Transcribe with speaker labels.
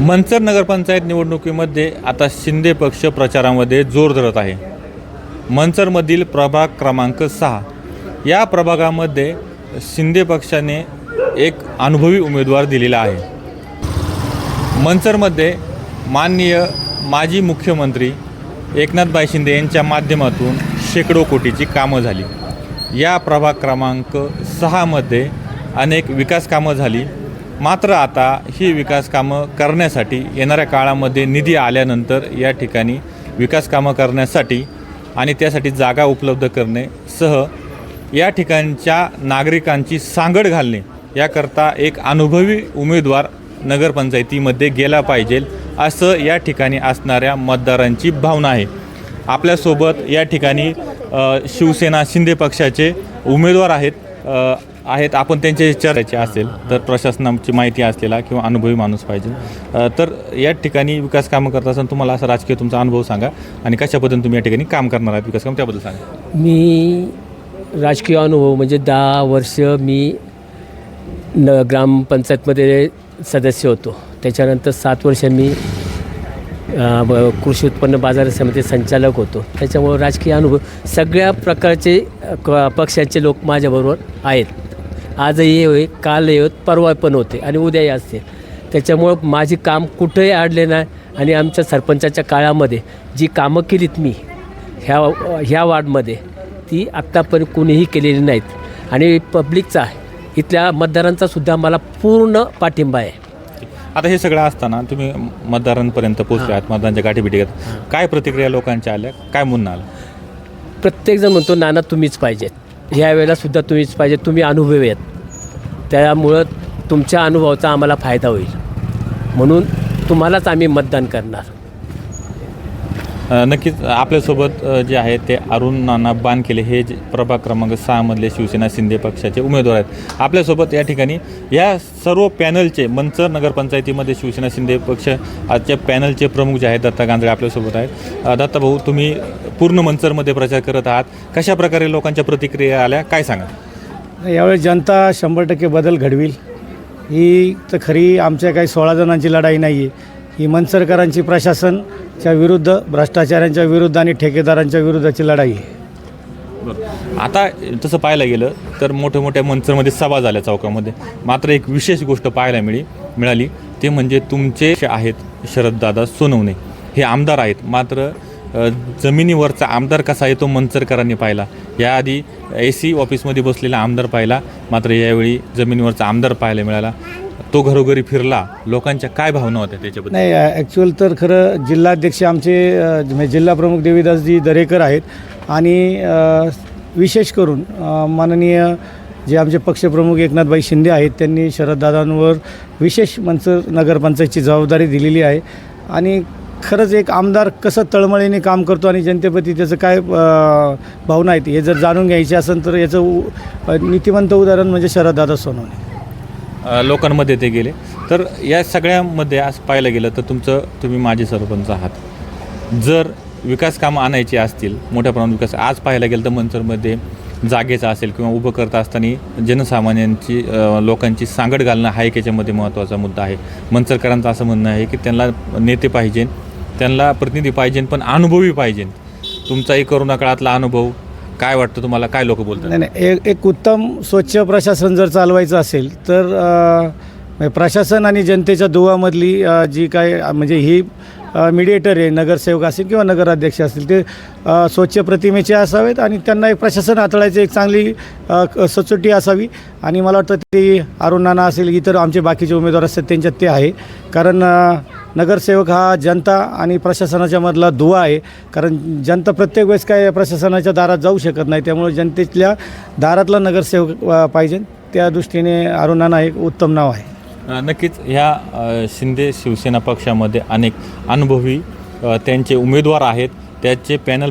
Speaker 1: मंचर नगरपंचायत निवडणुकीमध्ये आता शिंदे पक्ष प्रचारामध्ये जोर धरत आहे. मंचरमधील प्रभाग क्रमांक सहा. या प्रभागामध्ये शिंदे पक्षाने एक अनुभवी उमेदवार दिलेला आहे. मंचरमध्ये माननीय माजी मुख्यमंत्री एकनाथबाई शिंदे यांच्या माध्यमातून शेकडो कोटीची कामं झाली. या प्रभाग क्रमांक सहामध्ये अनेक विकास कामं झाली. मात्र आता ही विकास कामं करण्यासाठी येणाऱ्या काळामध्ये निधी आल्यानंतर या ठिकाणी विकास कामं करण्यासाठी आणि त्यासाठी जागा उपलब्ध करणे सह या ठिकाणच्या नागरिकांची सांगड घालणे याकरता एक अनुभवी उमेदवार नगरपंचायतीमध्ये गेला पाहिजे असं या ठिकाणी असणाऱ्या मतदारांची भावना आहे. आपल्यासोबत या ठिकाणी शिवसेना शिंदे पक्षाचे उमेदवार आहेत आहेत आपण त्यांचे चर्चा असेल तर प्रशासनाची माहिती असलेला किंवा अनुभवी माणूस पाहिजे. अ, तर या ठिकाणी विकास कामं करत असताना तुम्हाला असा राजकीय तुमचा अनुभव सांगा आणि कशा पद्धतीने तुम्ही या ठिकाणी काम करणार आहात विकास काम त्याबद्दल सांगा.
Speaker 2: मी राजकीय अनुभव म्हणजे दहा वर्ष मी न ग्रामपंचायतमध्ये सदस्य होतो. त्याच्यानंतर सात वर्ष मी अ, ब- कृषी उत्पन्न बाजार समिती संचालक होतो. त्याच्यामुळं राजकीय अनुभव सगळ्या प्रकारचे अ, क- पक्षांचे लोक माझ्याबरोबर आहेत. आजही होय कालही होत परवा पण होते आणि उद्याही असते. त्याच्यामुळं माझी काम कुठंही अडले नाही आणि आमच्या सरपंचाच्या काळामध्ये जी कामं केलीत मी ह्या ह्या वार्डमध्ये ती आत्तापर्यंत कोणीही केलेली नाहीत. आणि पब्लिकचा इथल्या मतदारांचा सुद्धा मला पूर्ण पाठिंबा आहे.
Speaker 1: आता हे सगळं असताना तुम्ही मतदारांपर्यंत पोहोचले आहात मतदारांच्या गाठीभेटी काय प्रतिक्रिया लोकांच्या आल्या? काय म्हणून आलं?
Speaker 2: प्रत्येकजण म्हणतो नाना तुम्हीच पाहिजेत. ह्या वेळेला सुद्धा तुम्हीच पाहिजे तुम्ही अनुभवी आहेत. त्यामुळं तुमच्या अनुभवाचा आम्हाला फायदा होईल. म्हणून तुम्हालाच आम्ही मतदान करणार.
Speaker 1: नक्कीच आपल्यासोबत जे आहे ते अरुण नाना बानकेले हे जे प्रभाग क्रमांक सहामधले शिवसेना शिंदे पक्षाचे उमेदवार आहेत. आपल्यासोबत या ठिकाणी या सर्व पॅनलचे मंचर नगरपंचायतीमध्ये शिवसेना शिंदे पक्ष आजच्या पॅनलचे प्रमुख जे आहेत दत्ता गांधळे आपल्यासोबत आहेत. दत्ता भाऊ तुम्ही पूर्ण मंचरमध्ये प्रचार करत आहात. कशा प्रकारे लोकांच्या प्रतिक्रिया आल्या काय सांगा
Speaker 3: यावेळी जनता शंभर टक्के बदल घडवील. ही तर खरी आमच्या काही सोळा जणांची लढाई नाही आहे ही मनसरकरांची प्रशासनच्या विरुद्ध भ्रष्टाचारांच्या विरुद्ध आणि ठेकेदारांच्या विरुद्धची लढाई आहे.
Speaker 1: आता तसं पाहायला गेलं तर मोठ्या मोठ्या मंचरमध्ये सभा झाल्या चौकामध्ये. मात्र एक विशेष गोष्ट पाहायला मिळी मिळाली. ते म्हणजे तुमचे आहेत शरददादा सोनवणे हे आमदार आहेत. मात्र जमिनीवरचा आमदार कसा आहे तो मंचरकरांनी पाहिला. याआधी ए सी ऑफिसमध्ये बसलेला आमदार पाहिला मात्र यावेळी जमिनीवरचा आमदार पाहायला मिळाला. तो घरोघरी फिरला. लोकांच्या काय भावना होत्या त्याच्याबद्दल?
Speaker 3: नाही ॲक्च्युअल तर खरं जिल्हाध्यक्ष आमचे म्हणजे जिल्हा प्रमुख देवीदासजी दरेकर आहेत. आणि विशेष करून माननीय जे आमचे पक्षप्रमुख एकनाथबाई शिंदे आहेत त्यांनी शरददादांवर विशेष मंच नगरपंचायतची जबाबदारी दिलेली आहे. आणि खरंच एक आमदार कसं तळमळीने काम करतो आणि जनतेप्रती त्याचं काय भावना आहेत हे जर जाणून घ्यायचे असेल तर याचं उ- नीतिवंत उदाहरण म्हणजे शरददादा सोनवणे.
Speaker 1: लोकांमध्ये ते गेले. तर या सगळ्यामध्ये आज पाहायला गेलं तर तुमचं तुम्ही माजी सरपंच आहात. जर विकास कामं आणायची असतील मोठ्या प्रमाणात विकास आज पाहायला गेलं तर मंचरमध्ये जागेचा असेल किंवा उभं करत असताना जनसामान्यांची लोकांची सांगड घालणं हा एक याच्यामध्ये महत्त्वाचा मुद्दा आहे. मंचरकरांचं असं म्हणणं आहे की त्यांना नेते पाहिजे. त्यांना प्रतिनिधी पाहिजे पण अनुभवी पाहिजे तुमचाही करोना काळातला अनुभव काय वाटतं तुम्हाला? काय लोक बोलतात?
Speaker 3: नाही नाही एक एक उत्तम स्वच्छ प्रशासन जर चालवायचं असेल तर अ, म्हणजे प्रशासन आणि जनतेच्या दुवामधली अ, जी काय अ, म्हणजे ही मिडिएटर आहे नगरसेवक असतील किंवा नगराध्यक्ष असतील ते स्वच्छ प्रतिमेचे असावेत आणि त्यांना एक प्रशासन हाताळायचं एक चांगली सचोटी असावी. आणि मला वाटतं ते अरुण नाना असेल इतर आमचे बाकीचे उमेदवार असतात त्यांच्यात ते आहे. कारण नगरसेवक हा जनता आणि प्रशासनाच्या मधला दुवा आहे. कारण जनता प्रत्येक वेळेस काय प्रशासनाच्या दारात जाऊ शकत नाही. त्यामुळे जनतेतल्या दारातला नगरसेवक पाहिजे. त्या दृष्टीने अरुणांना एक उत्तम नाव आहे.
Speaker 1: नक्कीच ह्या शिंदे शिवसेना पक्षामध्ये अनेक अनुभवी त्यांचे उमेदवार आहेत. त्याचे पॅनल